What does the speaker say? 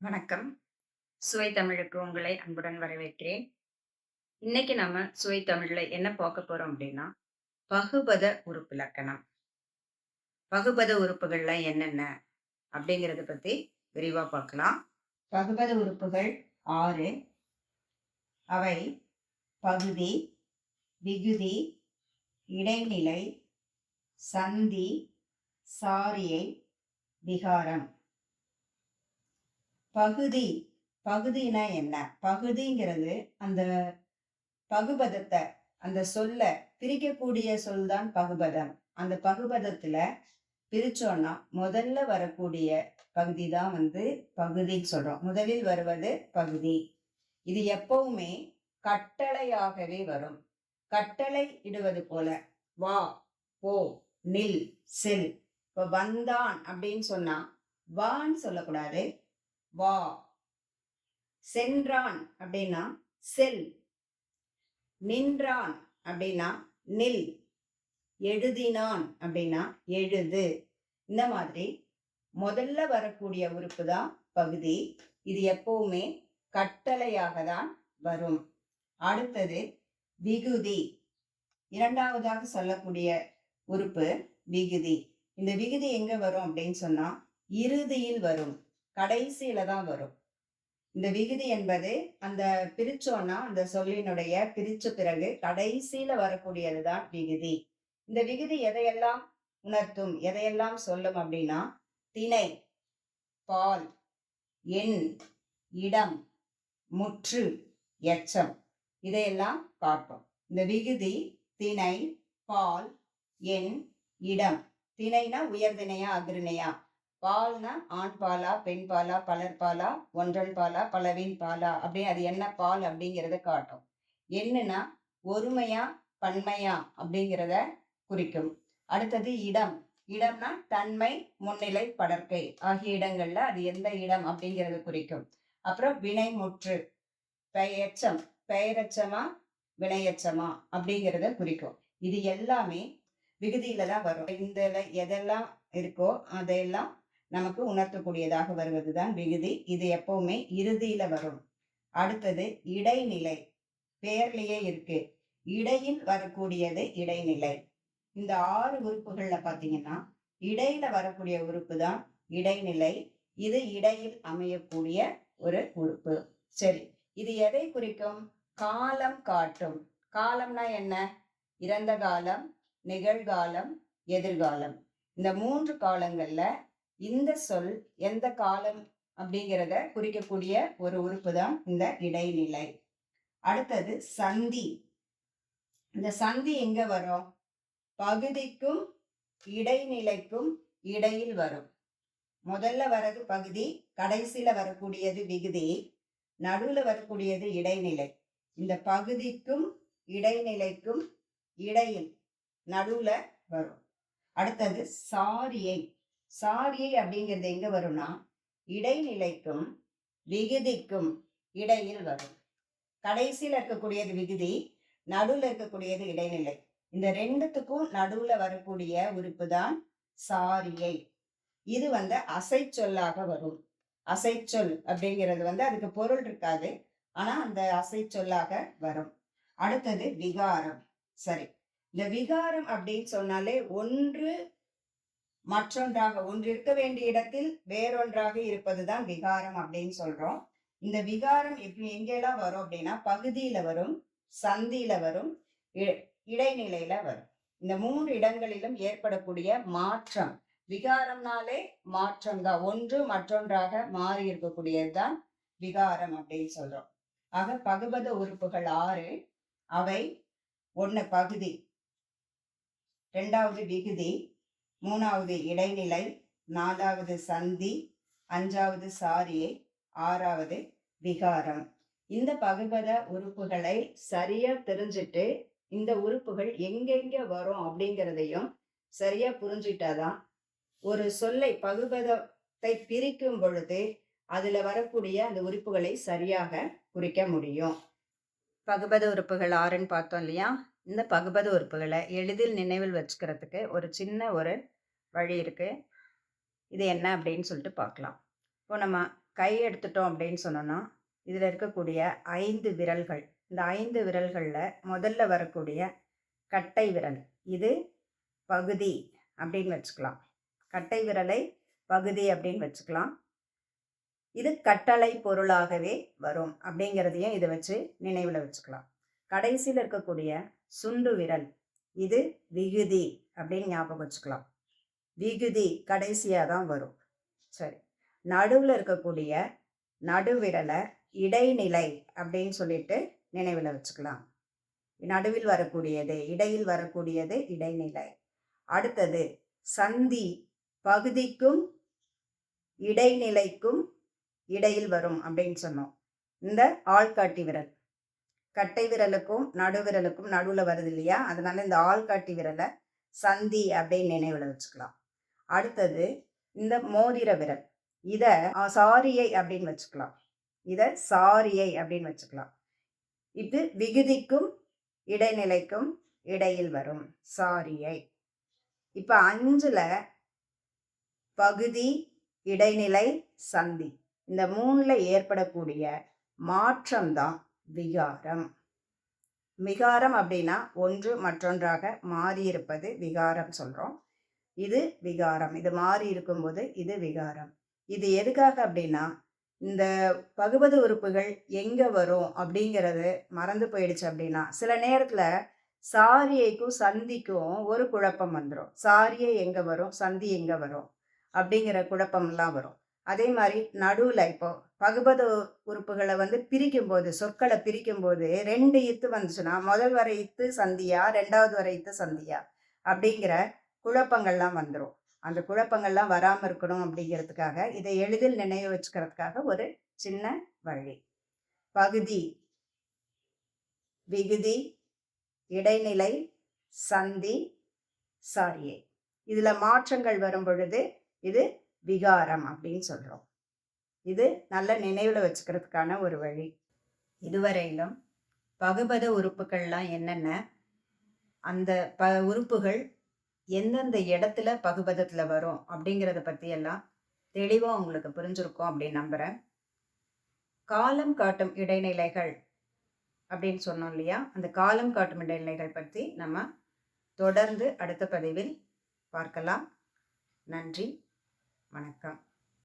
வணக்கம். சுவை தமிழுக்கு உங்களை அன்புடன் வரவேற்கிறேன். இன்னைக்கு நம்ம சுவை தமிழ்ல என்ன பார்க்க போறோம் அப்படின்னா பகுபத உறுப்பு இலக்கணம். பகுபத உறுப்புகள்லாம் என்னென்ன? அப்படிங்கறத பத்தி விரிவா பார்க்கலாம். பகுபத உறுப்புகள் ஆறு. அவை பகுதி விகுதி இடைநிலை சந்தி சாரியை விகாரம். பகுதி பகுதினா என்ன? பகுதிங்கிறது அந்த பகுபதத்தை அந்த சொல்ல பிரிக்கக்கூடிய சொல் தான் பகுபதம். அந்த பகுபதத்துல பிரிச்சோம்னா முதல்ல வரக்கூடிய பகுதி தான் வந்து பகுதின்னு சொல்றோம். முதலில் வருவது பகுதி. இது எப்பவுமே கட்டளையாகவே வரும். கட்டளை இடுவது போல. வா போ நில் செல். இப்போ வந்தான் அப்படின்னு சொன்னா வான்னு சொல்லக்கூடாது. வா. சென்றான் அப்படின்னா செல். நின்றான் அப்படின்னா நில். எழுதினான் அப்படின்னா எழுது. இந்த மாதிரி முதல்ல வரக்கூடிய உறுப்பு தான் பகுதி. இது எப்பவுமே கட்டளையாக தான் வரும். அடுத்தது விகுதி. இரண்டாவதாக சொல்லக்கூடிய உறுப்பு விகுதி. இந்த விகுதி எங்க வரும் அப்படின்னு சொன்னா இறுதியில் வரும். கடைசியில தான் வரும். இந்த விகுதி என்பது அந்த பிரிச்சோன்னா அந்த சொல்லினுடைய பிரிச்ச பிறகு கடைசியில வரக்கூடியதுதான் விகுதி. இந்த விகுதி எதையெல்லாம் உணர்த்தும் எதையெல்லாம் சொல்லும் அப்படின்னா திணை பால் எண் இடம் முற்று எச்சம். இதையெல்லாம் காட்டும் இந்த விகுதி திணை பால் எண் இடம். திணைனா உயர்திணையா அதிர்ணையா பால்னா ஆண் பாலா பெண் பாலா பலர் பாலா ஒன்றன் பாலா பலவின் பாலா. அப்படி அது என்ன பால் அப்படிங்கிறத காட்டும். என்னன்னா ஒருமையா பன்மையா அப்படிங்கிறத குறிக்கும். அடுத்தது இடம். இடம்னா தன்மை முன்னிலை படற்கை ஆகிய இடங்கள்ல அது எந்த இடம் அப்படிங்கிறத குறிக்கும். அப்புறம் வினை முற்று பெயச்சம். பெயரச்சமா வினையச்சமா அப்படிங்கிறத குறிக்கும். இது எல்லாமே விகுதியில தான் வரும். இந்த எதெல்லாம் இருக்கோ அதையெல்லாம் நமக்கு உணர்த்தக்கூடியதாக வருவதுதான் விகுதி. இது எப்பவுமே இறுதியில வரும். அடுத்தது இடைநிலை. பெயர்லயே இருக்கு. இடையில் வரக்கூடியது இடைநிலை. இந்த ஆறு உறுப்புகள்ல பாத்தீங்கன்னா இடையில வரக்கூடிய உறுப்பு தான் இடைநிலை. இது இடையில் அமையக்கூடிய ஒரு உறுப்பு. சரி இது எதை குறிக்கும்? காலம் காட்டும். காலம்னா என்ன? இறந்த காலம் நிகழ்காலம் எதிர்காலம். இந்த மூன்று காலங்கள்ல இந்த சொல் எந்த காலம் அப்படிங்கிறத குறிக்கக்கூடிய ஒரு உறுப்பு தான் இந்த இடைநிலை. அடுத்தது சந்தி. இந்த சந்தி எங்க வரும்? பகுதிக்கும் இடைநிலைக்கும் இடையில் வரும். முதல்ல வர்றது பகுதி கடைசியில வரக்கூடியது விகுதி நடுவில் வரக்கூடியது இடைநிலை. இந்த பகுதிக்கும் இடைநிலைக்கும் இடையில் நடுவில் வரும். அடுத்தது சாரியை. சாரியை அப்படிங்கிறது எங்க வரும்னா இடைநிலைக்கும் விகுதிக்கும் இடையில் வரும். கடைசியில் இருக்கக்கூடியது விகுதி நடுவில் இருக்கக்கூடியது இடைநிலை. இந்த ரெண்டுத்துக்கும் நடுவுல வரக்கூடிய உறுப்பு தான் சாரியை இது வந்து அசை சொல்லாக வரும். அசை சொல் அப்படிங்கிறது வந்து அதுக்கு பொருள் இருக்காது. ஆனா அந்த அசை சொல்லாக வரும். அடுத்தது விகாரம். சரி. இந்த விகாரம் அப்படின்னு சொன்னாலே ஒன்று மற்றொன்றாக ஒன்று இருக்க வேண்டிய இடத்தில் வேறொன்றாக இருப்பதுதான் விகாரம் அப்படின்னு சொல்றோம். இந்த விகாரம் எப்படி எங்கெல்லாம் வரும் அப்படின்னா பகுதியில வரும் சந்தியில வரும் இடைநிலையில வரும். இந்த மூன்று இடங்களிலும் ஏற்படக்கூடிய மாற்றம். விகாரம்னாலே மாற்றம் தான் ஒன்று மற்றொன்றாக மாறி இருக்கக்கூடியதுதான் விகாரம் அப்படின்னு சொல்றோம். ஆக பகுபத உறுப்புகள் ஆறு. அவை ஒன்னு பகுதி ரெண்டாவது விகுதி மூணாவது இடைநிலை நாலாவது சந்தி அஞ்சாவது சாரியை ஆறாவது விகாரம். இந்த பகுபத உறுப்புகளை சரியா தெரிஞ்சுட்டு இந்த உறுப்புகள் எங்கெங்க வரும் அப்படிங்கிறதையும் சரியா புரிஞ்சிட்டாதான் ஒரு சொல்லை பகுபதத்தை பிரிக்கும் பொழுது அதுல வரக்கூடிய அந்த உறுப்புகளை சரியாக குறிக்க முடியும். பகுபத உறுப்புகள் ஆறுன்னு பார்த்தோம் இல்லையா? இந்த பகுபத உறுப்புகளை எளிதில் நினைவில் வச்சுக்கிறதுக்கு ஒரு சின்ன ஒரு வழி இருக்குது இது என்ன அப்படின்னு சொல்லிட்டு பார்க்கலாம். இப்போ நம்ம கை எடுத்துட்டோம் அப்படின்னு சொன்னோன்னா இதில் இருக்கக்கூடிய ஐந்து விரல்கள். இந்த ஐந்து விரல்களில் முதல்ல வரக்கூடிய கட்டை விரல் இது பகுதி அப்படின்னு வச்சுக்கலாம். கட்டை விரலை பகுதி அப்படின்னு வச்சுக்கலாம். இது கட்டளை பொருளாகவே வரும் அப்படிங்கிறதையும் இதை வச்சு நினைவில் வச்சுக்கலாம். கடைசியில் இருக்கக்கூடிய சுண்டு விரல். இது விகுதி அப்படின்னு ஞாபகம் வச்சுக்கலாம். விகுதி கடைசியாக தான் வரும். சரி. நடுவில் இருக்கக்கூடிய நடுவிரலை இடைநிலை அப்படின்னு சொல்லிட்டு நினைவில் வச்சுக்கலாம். நடுவில் வரக்கூடியது இடையில் வரக்கூடியது இடைநிலை. அடுத்தது சந்தி பகுதிக்கும் இடைநிலைக்கும் இடையில் வரும் அப்படின்னு சொன்னோம். இந்த ஆள்காட்டி விரல். கட்டை விரலுக்கும் நடுவிரலுக்கும் நடுவில் வருது இல்லையா? அதனால இந்த ஆள்காட்டி விரலை சந்தி அப்படின்னு நினைவில் வச்சுக்கலாம். அடுத்தது இந்த மோதிர விரல். இதை சாரியை அப்படின்னு வச்சுக்கலாம். இதை சாரியை அப்படின்னு வச்சுக்கலாம். இது விகுதிக்கும் இடைநிலைக்கும் இடையில் வரும். சாரியை. இப்போ அஞ்சில் பகுதி இடைநிலை சந்தி. இந்த மூணில் ஏற்படக்கூடிய மாற்றம்தான் விகாரம். விகாரம் அப்படின்னா ஒன்று மற்றொன்றாக மாறியிருப்பது விகாரம் சொல்கிறோம் இது விகாரம். இது மாறி இருக்கும்போது இது விகாரம். இது எதுக்காக அப்படின்னா இந்த பகுபது உறுப்புகள் எங்கே வரும் அப்படிங்கிறது மறந்து போயிடுச்சு அப்படின்னா சில நேரத்தில் சாரியைக்கும் சந்திக்கும் ஒரு குழப்பம் வந்துடும் சாரியை எங்கே வரும்? சந்தி எங்கே வரும்? அப்படிங்கிற குழப்பம்லாம் வரும். அதே மாதிரி நடுவில் இப்போ பகுபத உறுப்புகளை வந்து பிரிக்கும் போது சொற்களை பிரிக்கும் போது ரெண்டு இத்து வந்துச்சுன்னா முதல் வரை இத்து சந்தியா ரெண்டாவது வரை இத்து சந்தியா அப்படிங்கிற குழப்பங்கள்லாம் வந்துடும் அந்த குழப்பங்கள்லாம் வராமல் இருக்கணும் அப்படிங்கிறதுக்காக இதை எளிதில் நினைவு வச்சுக்கிறதுக்காக ஒரு சின்ன வழி. பகுதி விகுதி இடைநிலை சந்தி சாரியை. இதில் மாற்றங்கள் வரும் பொழுது இது விகாரம் அப்படின்னு சொல்கிறோம் இது நல்ல நினைவில் வச்சுக்கிறதுக்கான ஒரு வழி. இதுவரையிலும் பகுபத உறுப்புகள்லாம் என்னென்ன? அந்த ப உறுப்புகள் எந்தெந்த இடத்துல பகுபதத்தில் வரும் அப்படிங்கிறத பற்றியெல்லாம் தெளிவாக உங்களுக்கு புரிஞ்சிருக்கும் அப்படின்னு நம்புகிறேன் காலம் காட்டும் இடைநிலைகள் அப்படின்னு சொன்னோம் இல்லையா? அந்த காலம் காட்டும் இடைநிலைகள் பற்றி நம்ம தொடர்ந்து அடுத்த பதிவில் பார்க்கலாம். நன்றி. வணக்கம்.